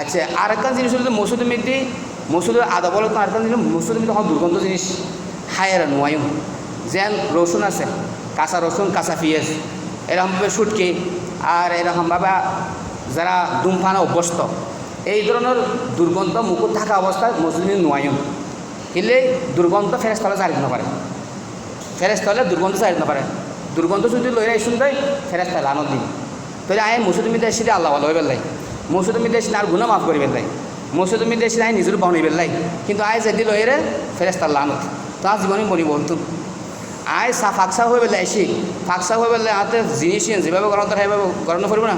আচ্ছা আর একটা জিনিস হলো মসুদের মধ্যে মসুদের আদা বলে তো, আরেকটা জিনিস মসুদের মধ্যে তখন দুর্গন্ধ জিনিস। হায়ের নোয়াইম। যেন রসুন আছে, কাঁচা রসুন, কাঁচা পিঁয়াজ এরকমভাবে সুটকি আর এরকমভাবে যারা ধূমপানে অভ্যস্ত, এই ধরনের দুর্গন্ধ মুকুট থাকা অবস্থায় মসজিদ নোয়াইম। কিন্তু দুর্গন্ধ ফেরেস্তলে চারিত না পারে। ফেরেস্তলে দুর্গন্ধ চারিত না পারে। দুর্গন্ধ যদি লই আইসুন দেয় ফেরেস্তালে আনন্দ দিন তাহলে আয় মসুদ মিদে এসে আল্লাহ হয়ে পেলাই মসুদ মিদে এসে আর গুণা মাফ করে পেলাই মসুদ মিদে এসে আয় নিজের বাহনি পেলাই কিন্তু আয় যদি লই রে ফেরেস্তার লানত। তার জীবনে মরি বলতুন আয় সা ফাঁকসা হয়ে পেলে আইসি। ফাঁকসা হয়ে পেলে হাতে জিনিস যেভাবে গরম তার সেভাবে গরম করব না।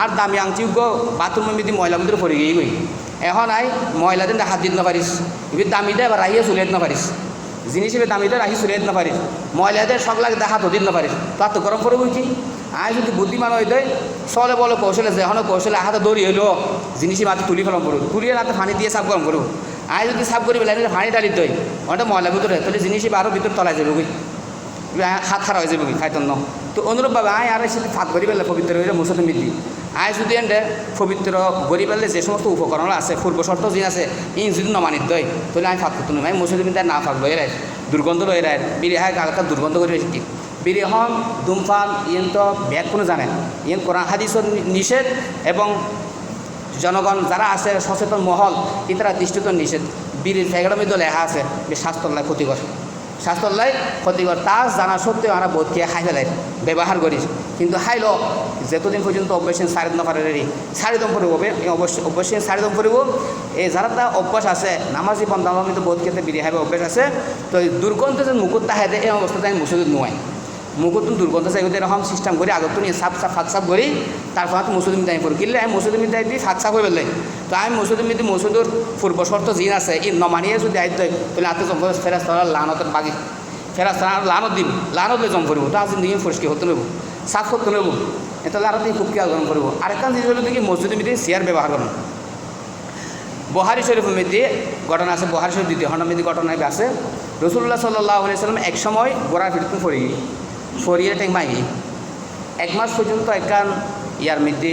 আর দামি আংটিযোগ্য বাথরুমের মধ্যে ময়লা মধ্যে পড়ে গিয়ে গই এখন আই ময়লা দিন হাত দিতে না পারিস। এবার দামি দেয় এবার রাহিয়ে চলে না পারিস। জিনিস এবার দামি দেয় রাহি চলে না পারিস ময়লা দেয় সব লাগে হাত দিতে না পারিস তার তো গরম পড়ব কি? আয় যদি বুদ্ধিমান হয়ে দেয় চলে বলো কৌশলে যে এখনও কৌশলে হাতে দড়ি হইল জিনিসই মাথা তুলি ফেলাম করব তুলিয়ে রাতে পানি দিয়ে সাফ গরম করব আয় যদি সাফ করি বেলা পানি ডালি দেয় ওটা ময়লা ভিতরে তাহলে জিনিসই আরও ভিতরে তলায় যাবে বুঝি হাত খারাপ হয়ে যাবে খাইতন ন তো অনুরূপভাবে আয় আর সেটা ফাঁক করি পেলে পবিত্র হইলে মুসলিম মিলি। আয় যদি এন্ডে পবিত্র গড়ি পেলে যে সমস্ত উপকরণ আছে, পূর্ব শর্ত যে আছে ইন যদি নমানিত দই তাহলে আমি ফাঁক করতে আমি মুসলিম না ফাঁক লই রায় দুর্গন্ধ লই রায় বিড়ি হায় দুর্গন্ধ করে ঠিক বিড়ি ধূমপান ইয়েন তো ব্যাগ কোনো জানে। ইয়েন কোরআন হাদিসের নিষেধ এবং জনগণ যারা আছে, সচেতন মহল ইতারা দৃষ্টিত নিষেধ। বিড়ির ফ্যাগড়ের মধ্যে লেখা আছে, যে স্বাস্থ্যর ক্ষতিকর স্বাস্থ্যর লাই ক্ষতিকর তাস জানা সত্ত্বেও আমরা বোধ খেয়ে খাই ফেলাই ব্যবহার করিস কিন্তু খাইল যতদিন পর্যন্ত অভ্যাসীন সারি দম পারে সারি দম পড়ব অবশ্যই অভ্যাসীন সারি দম পড়ব এই যারা তা অভ্যাস আছে, নামাজি বন্ধাম কিন্তু বোধ খেতে খাইবে অভ্যাস আছে। তো দুর্গন্ধ যে মুকুট তাহাতে এই অবস্থাতে আমি মুসুদ নোয়াই মুকুতুন দুর্গন্ধ চাই এরকম সিস্টেম করি আগত নিয়ে সাপ সাপ ফাঁক সাপ করি তারপর আমি মসুদ মিদাই পড়ি কিনলে আমি মসুদ মিদাই দিয়ে ফাঁক সাপ হয়ে পেলাই তো আমি মসুদ মিদি মসুদুর পূর্ব শর্ত জিন আছে ই নমানিয়ে যদি আইত তাহলে আতে জম ফেরাস তারা লানতের বাগি ফেরাস তারা লানত দিন লানত জম করব তো দিকে ফরসকি হতে নেব সাফ করতে নেব এটা লানত দিয়ে খুব খেয়াল গরম করব আরেকটা জিনিস হলো দেখি মসজিদ মিদি চেয়ার ব্যবহার করুন বহারি শরীফের মধ্যে ঘটনা আছে বহারি শরীফ দ্বিতীয় খণ্ড মধ্যে ঘটনা আছে। রসুল্লাহ সাল্লাহ সাল্লাম এক সময় গোড়া ফিরতে ফরি ফরিয়ে টেং মাই এক মাস পর্যন্ত একখান ইয়ার মধ্যে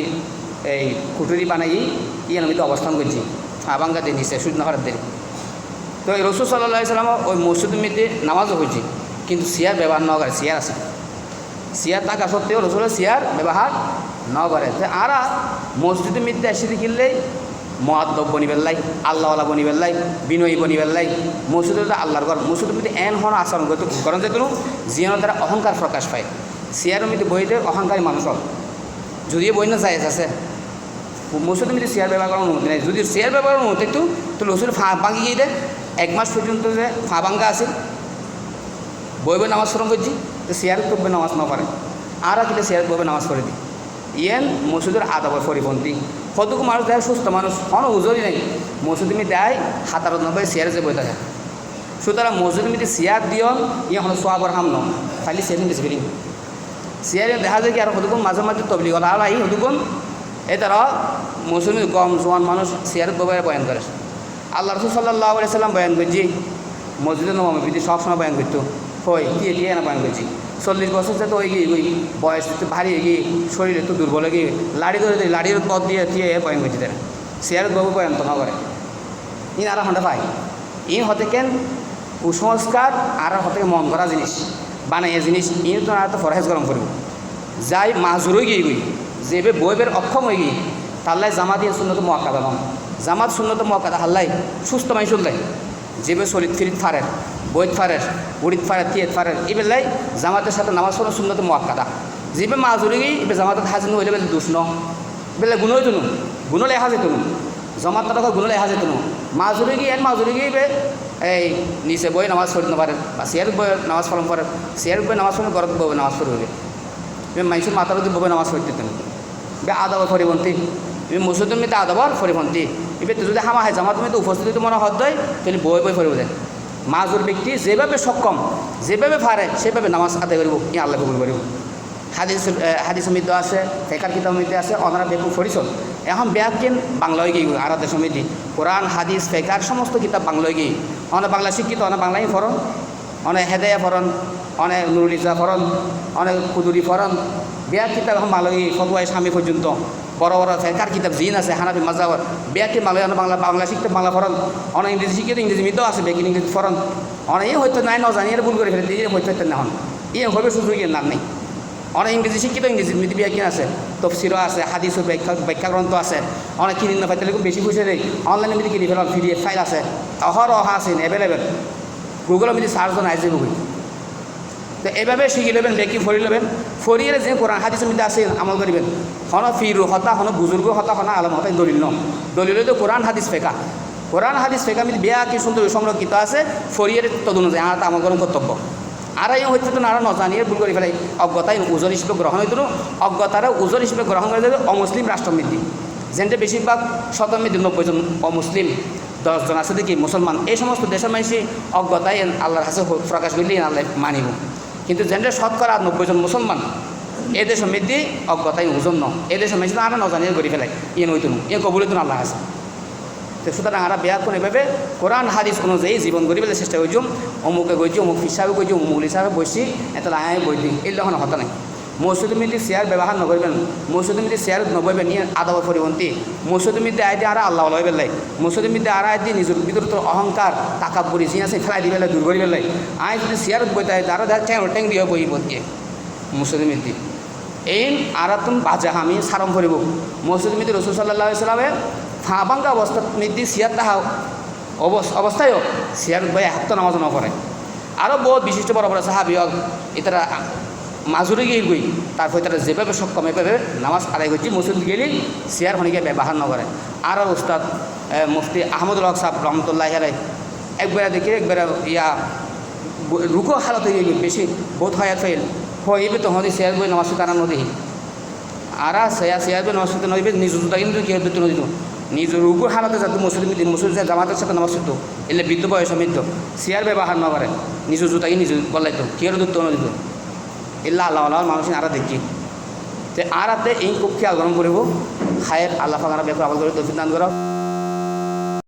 এই কুটুরি বানাই ইয়ার মধ্যে অবস্থান করছি আবাঙ্গা দিয়ে নিচে সূর্য নহরের দিন। তো এই রসুল সাল্লাহ সাল্লাম ওই মসজিদের মধ্যে নামাজও হয়েছে কিন্তু সিয়ার ব্যবহার ন করে সিয়ার আছে সিয়ার থাকা সত্ত্বেও রসুলের সিয়ার ব্যবহার ন করে আরা মসজিদের মধ্যে এসে দেখিলেই মহাদ্দব বনি পেলাই আল্লাহওয়ালা বনি পেলাই বিনয়ী বনি পেলাই মসজিদের আল্লাহর ঘর মসজিদের মধ্যে এন হন আচরণ করতে করেন যে কোনো জীবনের দ্বারা অহংকার প্রকাশ পায়। সিয়ারের মধ্যে বইতে অহংকারী মানুষ হল। যদিও বই না যায় আছে। মসজিদের মধ্যে শেয়ার ব্যবহার করার অনুমতি নেই। যদি শেয়ার ব্যবহার অনুমতি একটু তো রসুল ফা ভাঙি গিয়ে দেয়, এক মাস পর্যন্ত যে ফা ভাঙ্গা আছে বই বই নামাজ স্মরণ করছি তো শেয়ার করবে নামাজ না পারে আর আসলে শেয়ার করবে নামাজ করে দিই। ইয়েন মসজিদের আদাবর পরিপন্থী। কতটুকু মানুষ দেয়, সুস্থ মানুষ। কোনো উজরই নেই। মসজিদ মি দেয় হাতারত নব্বই শেয়ার যে বই থাকে সুতরাং মসজিদ মিতে শেয়ার দিও ইয়ে হলো সোয়াবর হাম ন খালি শেয়ার বেশি করি। শেয়ার দেখা যায় কি, আর কতক্ষণ মাঝে মাঝে তবলি গলা আর আই কতক্ষণ এই তারা মুসলিম কম জোয়ান মানুষ শেয়ার ব্যবহার বয়ান করে। আল্লাহ রসুল সাল্লাহ সাল্লাম বয়ান করছি, মসজিদে বিধি সবসময় বয়ান করতো। হই কি দিয়ে না বয়ান করছি? চল্লিশ বছর ওই গিয়ে ওই বয়স ভারী গিয়ে শরীর একটু দুর্বল গিয়ে লাড়ি ধরে দিয়ে লাড়ির পথ দিয়ে দিয়ে বয়ান করছি তারা শেয়ার বাবু বয়ান তো না করে ইন আর হন্ডা পাই ইন হতে কেন? কুসংস্কার আর হতে মন করা জিনিস, বানাইয়া জিনিস, ইন তো আর তো ফরহেজ গরম করব। যাই মাজুর গিয়ে গই যেবে বইবের অক্ষম হয়ে গিয়ে তাল্লাই জামাত দিয়ে শূন্যত মোয়াক্কাদা নম জামাত শূন্যত মোয়াক্কাদা হাল্লাই সুস্থ মাই শুনলাই যেবে শরীর ফিরিত ফারের বৈত ফারের উড়িত ফারের তিয়েত ফারের এবেলাই জামাতের সাথে নামাজ পড়ো শূন্যত মোয়াক্কাদা যেবে মাজুরি এবার জামাতত হাজির হইলে বেলে দুষ ন বেলে গুণ হইতো গুণ লেখা যেত জমাত তারা গুণ লেখা যেত মাজুরি গিয়ে এন মাজুরি গিয়ে বে এই নিচে বই নামাজ পড়তে পারেন বা সিয়ার বই নামাজ পড়ান পারেন সিয়ার বই নামাজ পড়লে গরত বই নামাজ পড়বে মানুষের মাথার মধ্যে বই নামাজ পড়তে দেন বে আদাবর ফরিবন্তি এবার মিতে আদাবর ফরিবন্তি এবার যদি হামা হয় জামাত মিতে উপস্থিত মনে হদ দেয় তাহলে বই বই ফরিব দেয় মাজুর ব্যক্তি যেভাবে সক্ষম, যেভাবে পারে, সেভাবে নামাজ আদায় করিব ই আল্লাহ কবুল করিব। হাদিস হাদিস সমিতি আছে, ফেকার কিতাব সমিতি আছে, অনারা বেকুল ফরিচল এখন ব্যাকিন বাংলায় গিয়ে আরাধা সমিতি, কোরআন, হাদিস, ফেকার সমস্ত কিতাব বাংলায় গিয়ে অনেক বাংলা শিক্ষিত অনেক বাংলায় ফরন অনেক হেদায়া ফরন অনেক নুরুল ইসা ফরন অনেক কুদুরি ফরন। বিয়ার কিতাব এখন বাংলায় ফতুয়াই স্বামী পর্যন্ত। বড় বড় আছে, কার কিতাব জিন আছে, হানাফি মাজাব বেয়াকে মালয়ান বাংলা বাংলা শিখতে বাংলা ফরন, অনেক ইংরেজি শিখে ইংরেজি মিতেও আছে বেকিন ইংরেজি ফরন। অনেক হয়তো নাই ন জানি এর ভুল করে ফেলে দিয়ে হয়তো হয়তো না হন ইয়ে হবে সুযোগের নাম নেই। অনেক ইংরেজি শিক্ষিত ইংরেজি মিতি ব্যাকিন আছে, তফসিরও আছে, হাদিসও, ব্যাখ্যা ব্যাখ্যা গ্রন্থ আছে। অনেক কিনিন না পাইতে বেশি পয়সা দেয় অনলাইনে মিতি কিনি ফেলাম পিডিএফ ফাইল আছে। অহর অহা আছে এভেলেবেল গুগলের মিতি সার্চ নাই যে গুগল তো এইভাবে শিখি লবেন বেকি ফরি লবেন ফরিয়ে যে কোরআন হাদিসের মধ্যে আছে, আমল করিবেন। হন ফিরু, হতা হন বুজুর্গ, হতা হন আলম, হতা দলিল ন। দলিল তো কোরআন, হাদিস, ফেকা। কোরআন, হাদিস, ফেকা মিতি বেয়া কি সুন্দর, সংরক্ষিত আছে ফরিয়ের তদনুযায়ী আর আমল করেন কর্তব্য। আর এই হচ্ছে তো নারা নজানিয়ে ভুল করে ফেলে অজ্ঞতায় ওজন হিসেবে গ্রহণ হইতো অজ্ঞতারা ওজন হিসেবে গ্রহণ করে দেবে অমুসলিম রাষ্ট্রমিতি যেটা বেশিরভাগ শতমিতি নব্বই জন অমুসলিম, দশজন আছে দেখি মুসলমান। এই সমস্ত দেশের মানুষই অজ্ঞতায় আল্লাহর কাছে প্রকাশ করলে আল্লাহ মানিব। কিন্তু যেনে শতকরা নব্বই জন মুসলমান এ দেশের অজ্ঞতাই ওজন ন। দেশের মানুষ আরও নজানিয়ে গড়ি ফেলে ইয়ে নইতুন ইয়ে কবুলিতুন আল্লাহ আছে। তো সুতরাং আমরা বেয়া করে এভাবে কোরআন হাদিস অনুযায়ী জীবন গড়ি পেলে চেষ্টা করছি অমুকে গইছি অমুক হিসাবে গইছি অমুক হিসাবে বসি এত আয় বই দিই লক্ষণ হতা নাই। মসজিদ মিলি শেয়ার ব্যবহার নকরবেন। মসজিদ মিলি শেয়ার নবইবেন নিয়ে আদাব পরিবন্তী মসজিদ মিদ্যে দিয়ে আর আল্লাহ লয় বেলাই মসজিদ মিদ্যে আর দিয়ে নিজের ভিতরে তো অহংকার, টাকা পরি সিং আছে, ফেলাই দিবে দূর করি বেলাই আয় যদি শেয়ারত বইতে হয় তারা দেখা ট্যাং দিয়ে বই বলছে মসজিদ মিদ্দি এই আর তুমি বাজা আমি সারম করিব। মসজিদ মিদ্দি রসুল সাল্লাহ ইসলামে ফাঁবাঙ্গা অবস্থা মিদ্দি সিয়ার তাহা অবস্থায়ও সিয়ার বই হাত নামাজ নকরে আরও বহুত বিশিষ্ট বড় বড় সাহাবি হক এতারা মাজুরি গিয়ে গই তারপর তারা যেভাবে সক্ষম এভাবে নামাজ আদায় করছি মসজিদ গেলেই সিয়ার হনিকে ব্যবহার নকরে আর উস্তাদ মুফতি আহমদুল হক সাহ রহমতুল্লাহ আলাই একবারে দেখি একবারে ইয়া রুকো হালত হয়ে গেল বেশি বহুত হায়াত ফেল হইবে তো হদি সিয়ার বই নামাজ কানা নদী আর সেয়া সিয়ার বই নামাজ সুতে নদীবে, নিজ জুতা কিন্তু কি হতো নদী নিজ রুকুর হালতে যাতে মুসলিম দিন মুসলিম জামাতের সাথে নামাজ সুতো এলে বৃদ্ধ বয়স মৃদ্ধ সিয়ার ব্যবহার নকরে নিজ জুতাকে নিজ বললাইতো কি হলো দুধ নদীত ইল্লা আল্লাহ আল্লাহ মানুষ আরা দেখি তে আরাতে এই কক্ষে আগ্রহণ করব। খায়ের আল্লাহ ফাঁকা বেকুর আবল করে তফিক দান করো।